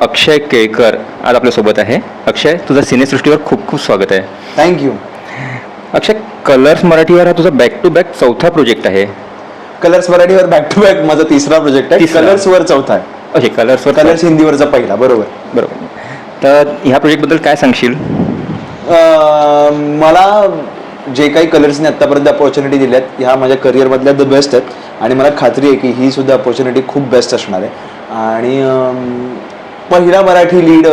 अक्षय केळकर आज आपल्यासोबत आहे. अक्षय तुझं सिनेसृष्टीवर खूप खूप स्वागत आहे. थँक्यू अक्षय कलर्स मराठीवर हा तुझा बॅक टू बॅक चौथा प्रोजेक्ट आहे. कलर्स मराठीवर बॅक टू बॅक माझा तिसरा प्रोजेक्ट आहे. तिसरा. कलर्स वर चौथा आहे. ओके कलर्सवर कलर्स हिंदीवरचा पहिला बरोबर. बरोबर. तर ह्या प्रोजेक्टबद्दल काय सांगशील? अं, मला जे काही कलर्सने आतापर्यंत अपॉर्च्युनिटी दिल्यात ह्या माझ्या करिअरमधल्या द बेस्ट आहेत. आणि मला खात्री आहे की ही सुद्धा अपॉर्च्युनिटी खूप बेस्ट असणार आहे. आणि पहिला मराठी लीड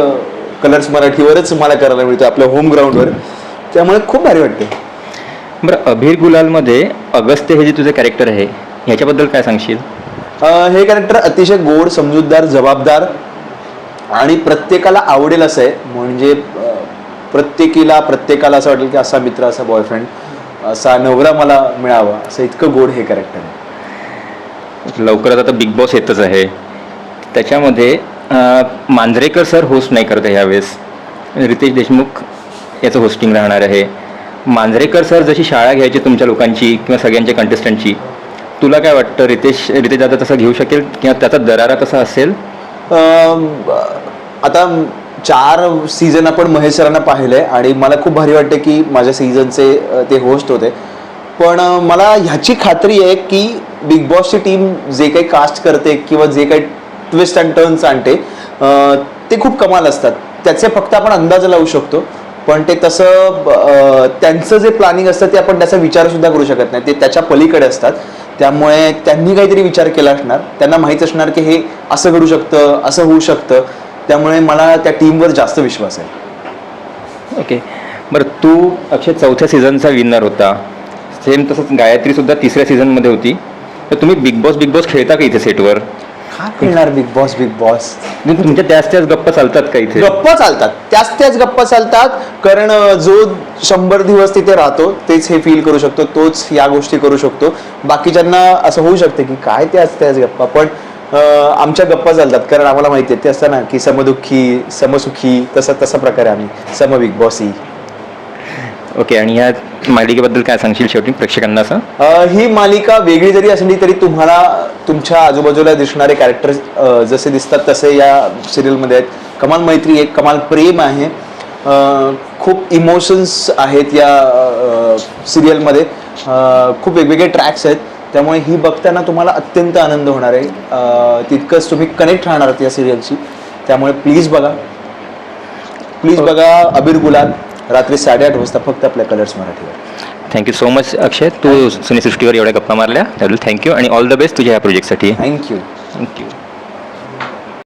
कलर्स मराठीवरच मला करायला मिळतो आपल्या होम ग्राउंडवर त्यामुळे खूप भारी वाटते बरं अभिर गुलालमध्ये अगस्त्य हे जे तुझं कॅरेक्टर आहे ह्याच्याबद्दल काय सांगशील? हे कॅरेक्टर अतिशय गोड समजूतदार जबाबदार आणि प्रत्येकाला आवडेल असं आहे. म्हणजे प्रत्येकीला प्रत्येकाला असं वाटेल की असा मित्र असा बॉयफ्रेंड असा नवरा मला मिळावा. असं इतकं गोड हे कॅरेक्टर आहे. लवकरच आता बिग बॉस येतच आहे. त्याच्यामध्ये मांजरेकर सर होस्ट नाही करत आहे ह्यावेळेस. रितेश देशमुख याचं होस्टिंग राहणार आहे. मांजरेकर सर जशी शाळा घ्यायची तुमच्या लोकांची किंवा सगळ्यांच्या कंटेस्टंटची तुला काय वाटतं? रितेश रितेश दादा तसा घेऊ शकेल किंवा त्याचा दरारा कसा असेल? आता चार सीझन आपण महेश सरांना पाहिलंय आणि मला खूप भारी वाटते की माझ्या सीझनचे ते होस्ट होते. पण मला ह्याची खात्री आहे की बिग बॉसची टीम जे काही कास्ट करते किंवा जे काही ट्विस्ट अँड टर्न्स आणते ते खूप कमाल असतात. त्याचे फक्त आपण अंदाज लावू शकतो. पण ते तसं त्यांचं जे प्लॅनिंग असतं ते आपण त्याचा विचारसुद्धा करू शकत नाही. ते त्याच्या पलीकडे असतात. त्यामुळे त्यांनी काहीतरी विचार केला असणार. त्यांना माहीत असणार की हे असं घडू शकतं असं होऊ शकतं. त्यामुळे मला त्या टीमवर जास्त विश्वास आहे. ओके. बरं तू अक्षय चौथ्या सीझनचा विनर होता. सेम तसंच गायत्री सुद्धा तिसऱ्या सीझनमध्ये होती. तर तुम्ही बिग बॉस बिग बॉस खेळता का इथे सेटवर? का खेळणार बिग बॉस बिग बॉस तुमच्या त्याच त्याच गप्पा चालतात का इथे? गप्पा चालतात. त्याच त्याच गप्पा चालतात कारण अं, जो शंभर दिवस तिथे राहतो तेच हे फील करू शकतो तोच या गोष्टी करू शकतो. बाकीच्यांना असं होऊ शकतं की काय त्याच त्याच गप्पा पण अं, आमच्या गप्पा चालतात. कारण आम्हाला माहिती आहे ते असतं ना की समदुःखी समसुखी तसा तसा प्रकारे आम्ही सम बिग बॉस ही. ओके आणि या मालिकेबद्दल काय सांगशील शेवटी प्रेक्षकांना असं? अ, ही मालिका वेगळी जरी असली तरी तुम्हाला तुमच्या आजूबाजूला दिसणारे कॅरेक्टर जसे दिसतात तसे या सिरियलमध्ये आहेत. कमाल मैत्री आहे कमाल प्रेम आहे. अ, खूप इमोशन्स आहेत या सिरियलमध्ये खूप वेगवेगळे ट्रॅक्स आहेत. त्यामुळे ही बघताना तुम्हाला अत्यंत आनंद होणार आहे. अ, तितकंच तुम्ही कनेक्ट राहणार आहात या सिरियलशी त्यामुळे प्लीज बघा. प्लीज बघा अबीर गुलाल. रात्री साडेआठ वाजता फक्त आपल्या कलर्स मराठीवर. Thank you so much Akshay तू सिनेसृष्टीवर एवढ्या गप्पा मारल्या. त्याबद्दल थँक्यू आणि ऑल द बेस्ट तुझ्या ह्या प्रोजेक्टसाठी थँक्यू थँक्यू